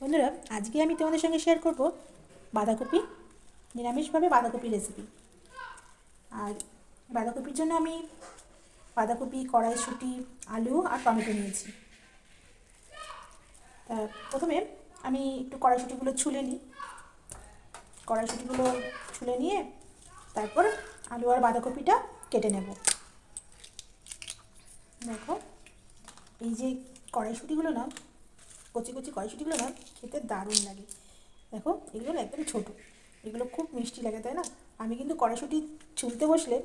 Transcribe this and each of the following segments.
বন্ধুরা, আজকে আমি তোমাদের সঙ্গে শেয়ার করব বাঁধাকপি, নিরামিষভাবে বাঁধাকপি রেসিপি আর বাঁধাকপির জন্য আমি বাঁধাকপি, কড়াইশুঁটি, আলু আর টমেটো নিয়েছি। তা প্রথমে আমি একটু কড়াইশুঁটিগুলো ছুলে নিই। কড়াইশুঁটিগুলো ছুলে নিয়ে তারপর আলু আর বাঁধাকপিটা কেটে নেব। দেখো, এই যে কড়াইশুঁটিগুলো না কচি কচি কড়াইশুঁটিগুলো না খেতে দারুণ লাগে। দেখো, এগুলো না একদম ছোটো। এগুলো খুব মিষ্টি লাগে, তাই না? আমি কিন্তু কড়াইশুঁটি ছুলতে বসলে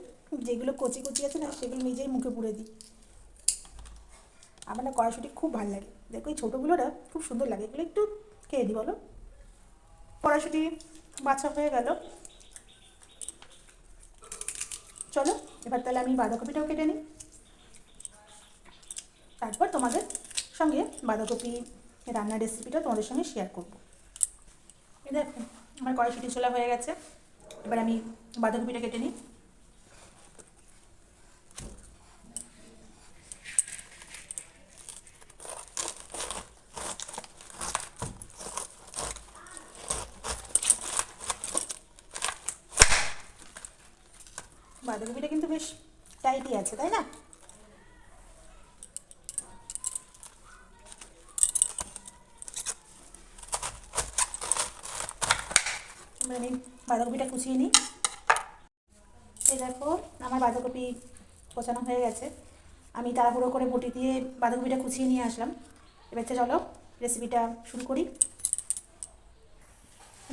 যেগুলো কচি কচি আছে না, সেগুলো নিজেই মুখে পুড়ে দিই। আমার না কড়াইশুঁটি খুব ভালো লাগে। দেখো, এই ছোটোগুলো না খুব সুন্দর লাগে। এগুলো একটু খেয়ে দিই বলো। কড়াইশুঁটি বাছা হয়ে গেল। চলো, এবার তাহলে আমি বাঁধাকপিটাও কেটে নিই। তারপর তোমাদের সঙ্গে বাঁধাকপি রান্নার রেসিপিটা তোমাদের সঙ্গে শেয়ার করব। দেখো, আমার কড়াইশুটি ছোলা হয়ে গেছে। এবার আমি বাঁধাকপিটা কেটে নিই। বাঁধাকপিটা কিন্তু বেশ টাইটই আছে, তাই না? এবার আমি বাঁধাকপিটা কুচিয়ে নিই। এই দেখো, আমার বাঁধাকপি কোচানো হয়ে গেছে। আমি তাড়াহুড়ো করে বটি দিয়ে বাঁধাকপিটা কুচিয়ে নিয়ে আসলাম। এবার চলো রেসিপিটা শুরু করি।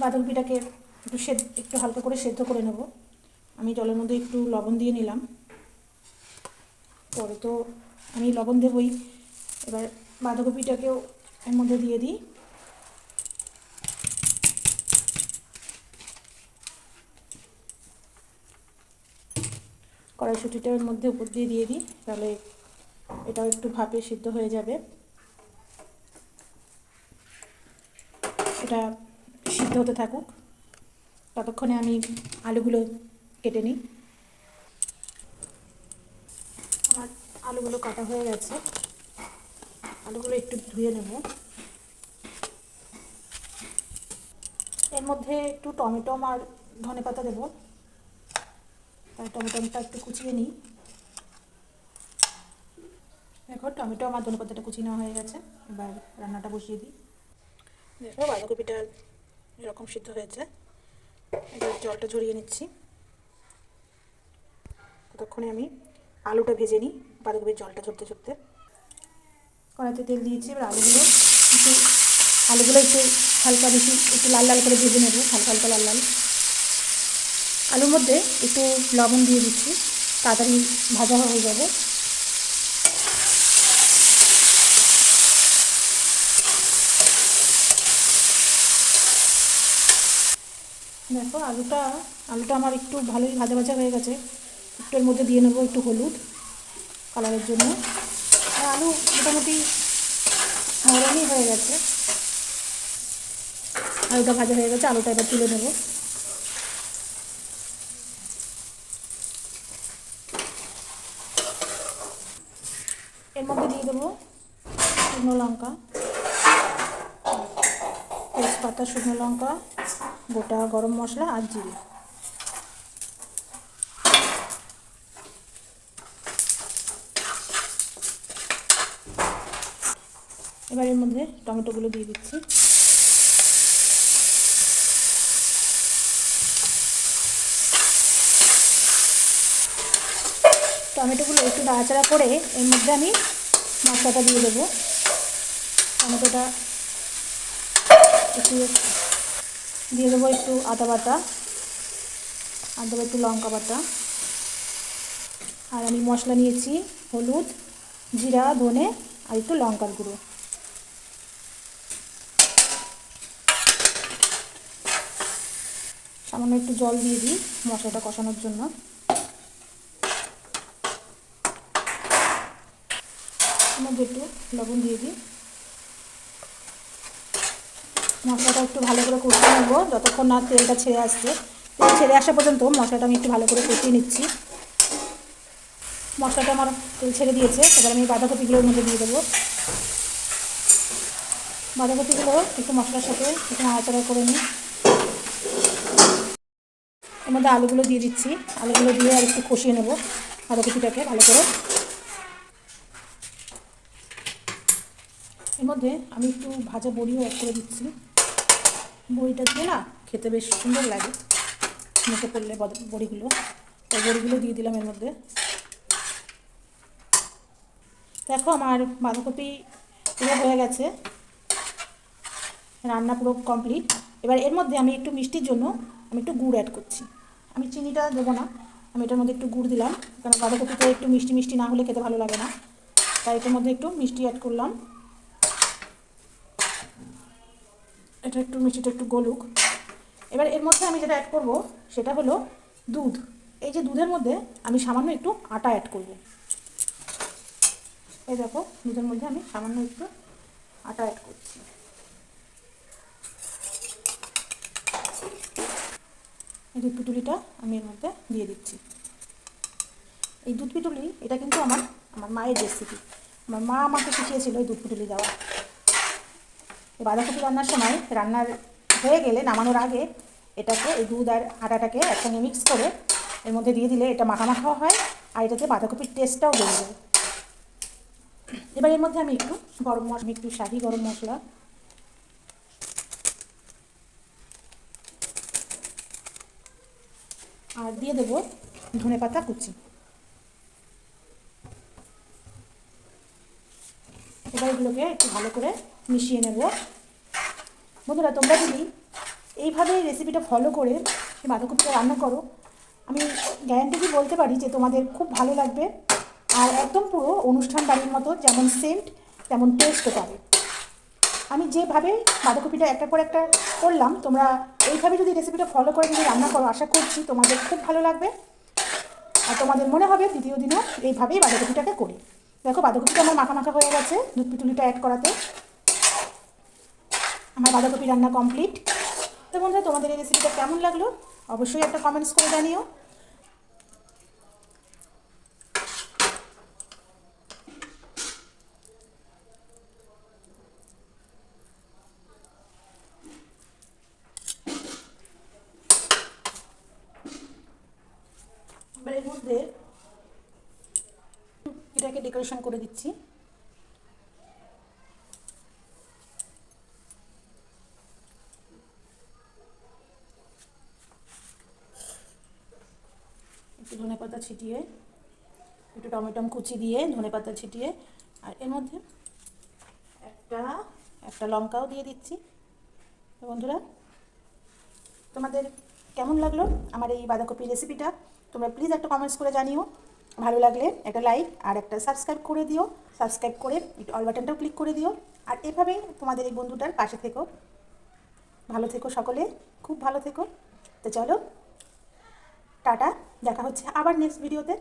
বাঁধাকপিটাকে একটু সেদ্ধ, একটু হালকা করে সেদ্ধ করে নেব। আমি জলের মধ্যে একটু লবণ দিয়ে নিলাম। পরে তো আমি লবণ দেবই। এবার বাঁধাকপিটাকেও এর মধ্যে দিয়ে দিই। কড়াইশুঁটিটার মধ্যে উপর দিয়ে দিয়ে দিই, তাহলে এটাও একটু ভাপে সিদ্ধ হয়ে যাবে। এটা সিদ্ধ হতে থাকুক। ততক্ষণে আমি আলুগুলো কেটে নিই। আমার আলুগুলো কাটা হয়ে গেছে। আলুগুলো একটু ধুয়ে নেব। এর মধ্যে একটু টমেটো আর ধনে পাতা দেবো। টমেটোটা একটু কুচিয়ে নিই। দেখো, টমেটো আমার ধনে পাতাটা কুচিয়ে নেওয়া হয়ে গেছে। এবার রান্নাটা বসিয়ে দিই। দেখো, বাঁধাকপিটা এরকম সিদ্ধ হয়েছে। এবার জলটা ঝরিয়ে নিচ্ছি। ততক্ষণে আমি আলুটা ভেজে নিই, বাঁধাকপির জলটা ঝরতে ঝরতে। কড়াইতে তেল দিয়েছি, এবার আলুগুলো আলুগুলো একটু হালকা বেশি একটু লাল লাল করে ভেজে নেব, হালকা হালকা লাল লাল। আলুর মধ্যে একটু লবণ দিয়ে দিচ্ছি, তাড়াতাড়ি ভাজা হয়ে যাবে। দেখো, আলুটা আলুটা আমার একটু ভালোই ভাজা ভাজা হয়ে গেছে। একটু এর মধ্যে দিয়ে নেব একটু হলুদ কালারের জন্য। আর আলু মোটামুটি নরমই হয়ে গেছে। আলুটা ভাজা হয়ে গেছে, আলুটা এবার তুলে নেব। এর মধ্যে দিয়ে দেবো শুকনো লঙ্কা, তেজপাতা, শুকনো লঙ্কা, গোটা গরম মশলা আর জিরে। এবার এর মধ্যে টমেটোগুলো দিয়ে দিচ্ছি। টমেটোগুলো একটু নাড়াচাড়া করে এর মধ্যে আমি মশলাটা দিয়ে দেবো। টমেটোটা একটু দিয়ে দেবো একটু আদা বাটা আর দেবো একটু লঙ্কা বাটা। আর আমি মশলা নিয়েছি হলুদ, জিরা, ধনে আর একটু লঙ্কার গুঁড়ো। সামান্য একটু জল দিয়ে দিই মশলাটা কষানোর জন্য। মধ্যে একটু লবণ দিয়ে দিই। মশলাটা একটু ভালো করে কষিয়ে নেব, যতক্ষণ না তেলটা ছেড়ে আসছে। তেল ছেড়ে আসা পর্যন্ত মশলাটা আমি একটু ভালো করে কষিয়ে নিচ্ছি। মশলাটা আমার তেল ছেড়ে দিয়েছে, এবার আমি বাঁধাকপিগুলোর মধ্যে দিয়ে দেবো। বাঁধাকপিগুলো একটু মশলার সাথে একটু নাড়াচাড়া করে নিই। এর মধ্যে আলুগুলো দিয়ে দিচ্ছি। আলুগুলো দিয়ে আর একটু কষিয়ে নেব বাঁধাকপিটাকে ভালো করে। এর মধ্যে আমি একটু ভাজা বড়িও অ্যাড করে দিচ্ছি। বড়িটা দিয়ে না খেতে বেশ সুন্দর লাগে। মুখে পড়লে বড়িগুলো। তাই বড়িগুলো দিয়ে দিলাম এর মধ্যে। দেখো আমার বাঁধাকপি পুরো হয়ে গেছে। রান্না পুরো কমপ্লিট এবার এর মধ্যে আমি একটু মিষ্টির জন্য আমি একটু গুড় অ্যাড করছি। আমি চিনিটা দেবো না। আমি এটার মধ্যে একটু গুড় দিলাম। কারণ বাঁধাকপিতে একটু মিষ্টি মিষ্টি না হলে খেতে ভালো লাগে না। তাই এটার মধ্যে একটু মিষ্টি অ্যাড করলাম। এটা একটু মিষ্টিটা একটু গলুক। এবার এর মধ্যে আমি যেটা অ্যাড করব, সেটা হলো দুধ। এই যে দুধের মধ্যে আমি সামান্য একটু আটা অ্যাড করব। এই দেখো, দুধের মধ্যে আমি সামান্য একটু আটা অ্যাড করছি। এই দুধ পিটুলিটা আমি এর মধ্যে দিয়ে দিচ্ছি। এই দুধ পিটুলি, এটা কিন্তু আমার আমার মায়ের রেসিপি আমার মা আমাকে শিখিয়েছিল এই দুধ পিটুলি দেওয়া। বাঁধাকপি রান্নার সময় রান্নার হয়ে গেলে নামানোর আগে এটাকে, এই দুধ আর আটাটাকে একসঙ্গে মিক্স করে এর মধ্যে দিয়ে দিলে এটা মাখা মাখাও হয় আর এটাতে বাঁধাকপির টেস্টটাও বেড়ে যায়। এবার এর মধ্যে আমি একটু গরম মশলা একটু শাহি গরম মশলা আর দিয়ে দেবো ধনে পাতা কুচি। এবার এগুলোকে একটু ভালো করে মিশিয়ে নেব। বন্ধুরা, তোমরা যদি এইভাবে রেসিপিটা ফলো করে সেই বাঁধাকপিটা রান্না করো, আমি গ্যারান্টি বলতে পারি যে তোমাদের খুব ভালো লাগবে। আর একদম পুরো অনুষ্ঠান বাড়ির মতো যেমন সেন্ট তেমন টেস্টও পাবে। আমি যেভাবে বাঁধাকপিটা একটা পর একটা করলাম, তোমরা এইভাবে যদি রেসিপিটা ফলো করে যদি রান্না করো, আশা করছি তোমাদের খুব ভালো লাগবে। আর তোমাদের মনে হবে দ্বিতীয় দিনও এইভাবেই বাঁধাকপিটাকে করি। দেখো, বাঁধাকপিটা আমার মাখা মাখা হয়ে গেছে, দুধ পিটুলিটা অ্যাড করাতে। আমার বাঁধাকপি রান্না কমপ্লিট তো বন্ধুরা, তোমাদের এই রেসিপিটা কেমন লাগল? অবশ্যই একটা কমেন্টস করে জানিও। এর মধ্যে এটাকে ডেকোরেশন করে দিচ্ছি একটু ধনে পাতা ছিটিয়ে একটু টমেটম কুচি দিয়ে, ধনে পাতা ছিটিয়ে, আর এর মধ্যে একটা একটা লঙ্কাও দিয়ে দিচ্ছি। বন্ধুরা, তোমাদের কেমন লাগল আমার এই বাঁধাকপি রেসিপিটা? তোমরা প্লিজ একটা কমেন্টস করে জানিও। ভালো লাগলে একটা লাইক আর একটা সাবস্ক্রাইব করে দিও। সাবস্ক্রাইব করে একটু অল বাটনটাও ক্লিক করে দিও। আর এভাবেই তোমাদের এই বন্ধুটার পাশে থেকো। ভালো থেকো সকলে, খুব ভালো থেকো। তো চলো টাটা দেখা হচ্ছে আবার নেক্সট ভিডিওতে